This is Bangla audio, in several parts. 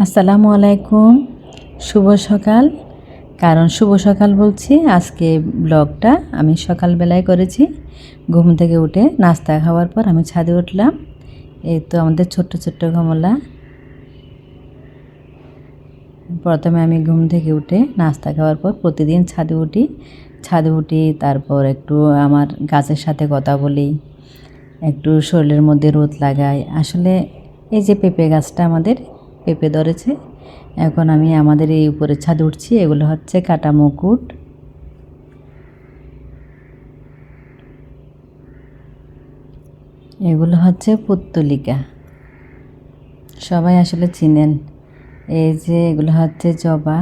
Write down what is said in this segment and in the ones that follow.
আসসালামু আলাইকুম। শুভ সকাল। কারণ শুভ সকাল বলছি, আজকে ব্লগটা আমি সকালবেলায় করেছি। ঘুম থেকে উঠে নাস্তা খাওয়ার পর আমি ছাদে উঠলাম। এই তো আমাদের ছোট্ট ছোট্ট কমলা প্রথমে আমি ঘুম থেকে উঠে নাস্তা খাওয়ার পর প্রতিদিন ছাদে উঠি। ছাদে উঠি, তারপর একটু আমার গাছের সাথে কথা বলি। একটু শরীরের মধ্যে রোদ লাগাই। আসলে এই যে পেঁপে গাছটা আমাদের পেঁপে ধরেছে। এখন আমি আমাদের এই উপরে ছাদ উঠছি, এগুলো হচ্ছে কাটা মুকুট। এগুলো হচ্ছে পুত্তলিকা। সবাই আসলে চিনেন। এই যে এগুলো হচ্ছে জবা।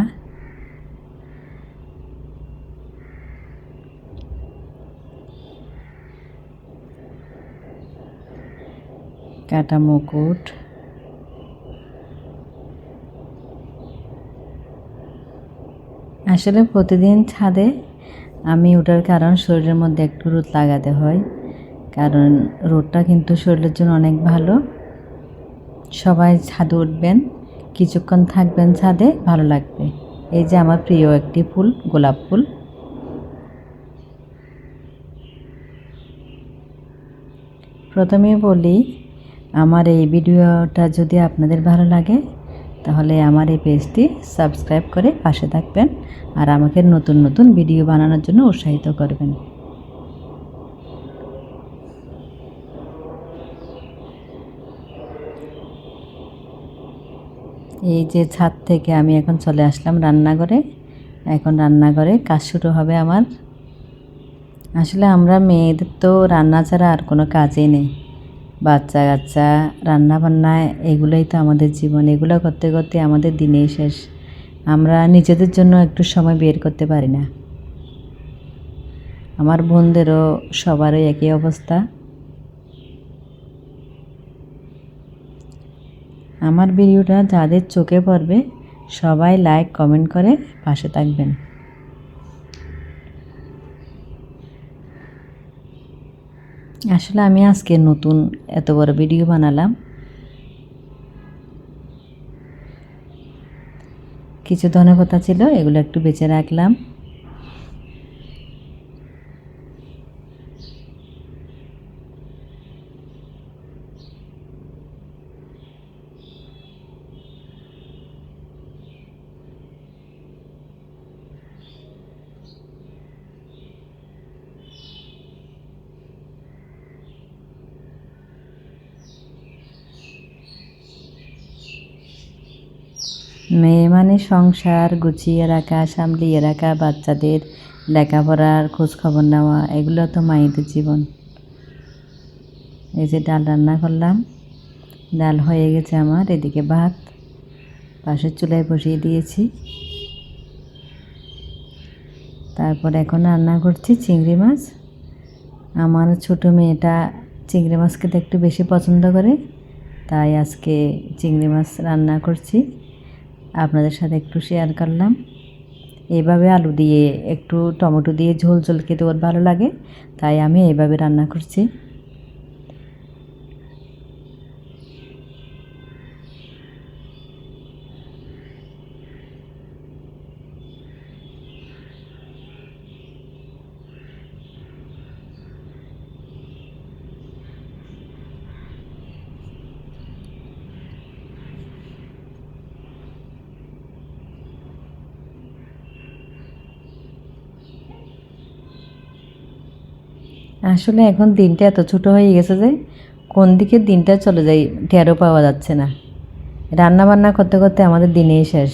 কাটা মুকুট। আসলে প্রতিদিন ছাদে আমি ওঠার কারণ শরীরের মধ্যে একটু রোদ লাগাতে হয়। কারণ রোদটা কিন্তু শরীরের জন্য অনেক ভালো। সবাই ছাদে উঠবেন, কিছুক্ষণ থাকবেন ছাদে, ভালো লাগবে। এই যে আমার প্রিয় একটি ফুল, গোলাপ ফুল। প্রথমে বলি, আমার এই ভিডিওটা যদি আপনাদের ভালো লাগে তাহলে আমার এই পেজটি সাবস্ক্রাইব করে পাশে থাকবেন আর আমাকে নতুন নতুন ভিডিও বানানোর জন্য উৎসাহিত করবেন। এই যে ছাদ থেকে আমি এখন চলে আসলাম রান্নাঘরে। এখন রান্নাঘরে কাজ শুরু হবে আমার। আসলে আমরা মেয়েদের তো রান্না ছাড়া আর কোনো কাজই নেই। বাচ্চা কাচ্চা রান্না বান্না এগুলোই তো আমাদের জীবন। এগুলো করতে করতে আমাদের দিনেই শেষ। আমরা নিজেদের জন্য একটু সময় বের করতে পারি না। আমার বোনদেরও সবারই একই অবস্থা। আমার ভিডিওটা যাদের চোখে পড়বে, সবাই লাইক কমেন্ট করে পাশে থাকবেন। আসলে আমি আজকে নতুন এত বড় ভিডিও বানালাম। কিছু ধনে কথা ছিল, এগুলো একটু বেঁচে রাখলাম। মেয়ে মানে সংসার, গুছিয়ে রাখা, সামলিয়ে রাখা, বাচ্চাদের লেখাপড়ার খোঁজ খবর নেওয়া, এগুলো তো মায়েদের জীবন। এই যে ডাল রান্না করলাম, ডাল হয়ে গেছে আমার, এদিকে ভাত, পাশের চুলায় বসিয়ে দিয়েছি। তারপর এখন রান্না করছি চিংড়ি মাছ। আমার ছোটো মেয়েটা চিংড়ি মাছ খেতে একটু বেশি পছন্দ করে, তাই আজকে চিংড়ি মাছ রান্না করছি। আপনাদের সাথে একটু শেয়ার করলাম। এভাবে আলু দিয়ে একটু টমেটো দিয়ে ঝোল ঝোল খেতে ওর ভালো লাগে। তাই আমি এভাবে রান্না করছি। আসলে এখন দিনটা এত ছোট হয়ে গেছে যে কোন দিকে দিনটা চলে যায় টেরও পাওয়া যাচ্ছে না। রান্না বান্না করতে করতে আমাদের দিনেই শেষ।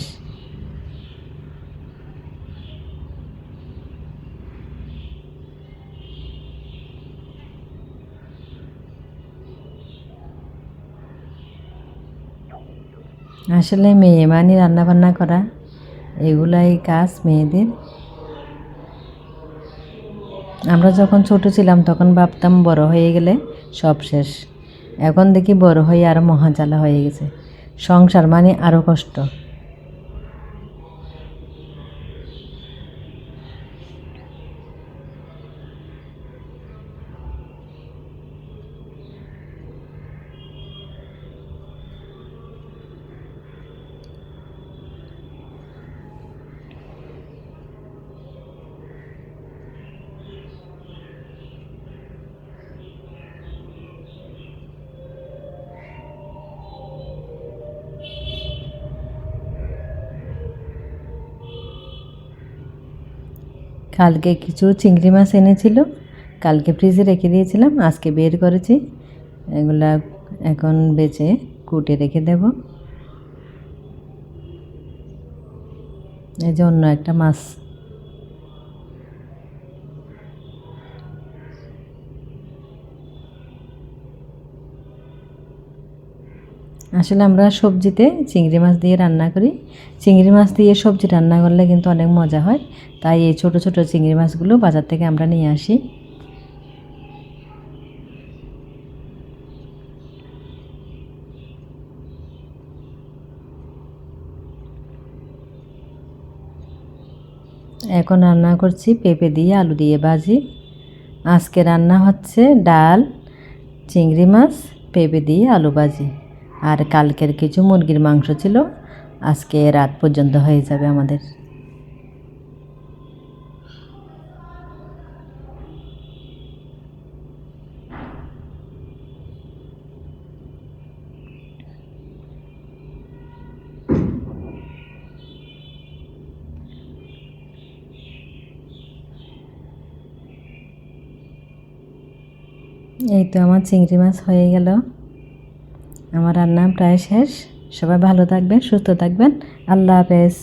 আসলে মেয়ে মানে রান্না বান্না করা, এগুলাই কাজ মেয়েদের। আমরা যখন ছোট ছিলাম, তখন ভাবতাম বড় হয়ে গেলে সব শেষ। এখন দেখি বড় হয়ে আরও মহাজালা হয়ে গেছে। সংসার মানে আরও কষ্ট। কালকে কিছু চিংড়ি মাছ এনেছিল। কালকে ফ্রিজে রেখে দিয়েছিলাম, আজকে বের করেছি। এগুলা এখন বেচে কুটে রেখে দেব। এই যে অন্য একটা মাছ আসলে আমরা সবজিতে চিংড়ি মাছ দিয়ে রান্না করি। চিংড়ি মাছ দিয়ে সবজি রান্না করলে কিন্তু অনেক মজা হয়। তাই এই ছোট ছোট চিংড়ি মাছগুলো বাজার থেকে আমরা নিয়ে আসি। এখন রান্না করছি পেঁপে দিয়ে আলু দিয়ে ভাজি। আজকে রান্না হচ্ছে ডাল, চিংড়ি মাছ, পেঁপে দিয়ে আলু ভাজি। আর কালকের কিছু মুরগির মাংস ছিল, আজকে রাত পর্যন্ত হয়ে যাবে আমাদের। এই তো আমার চিংড়ি মাছ হয়ে গেল। আমার রান্না প্রায় শেষ। সবাই ভালো থাকবেন সুস্থ থাকবেন। আল্লাহ হাফেজ।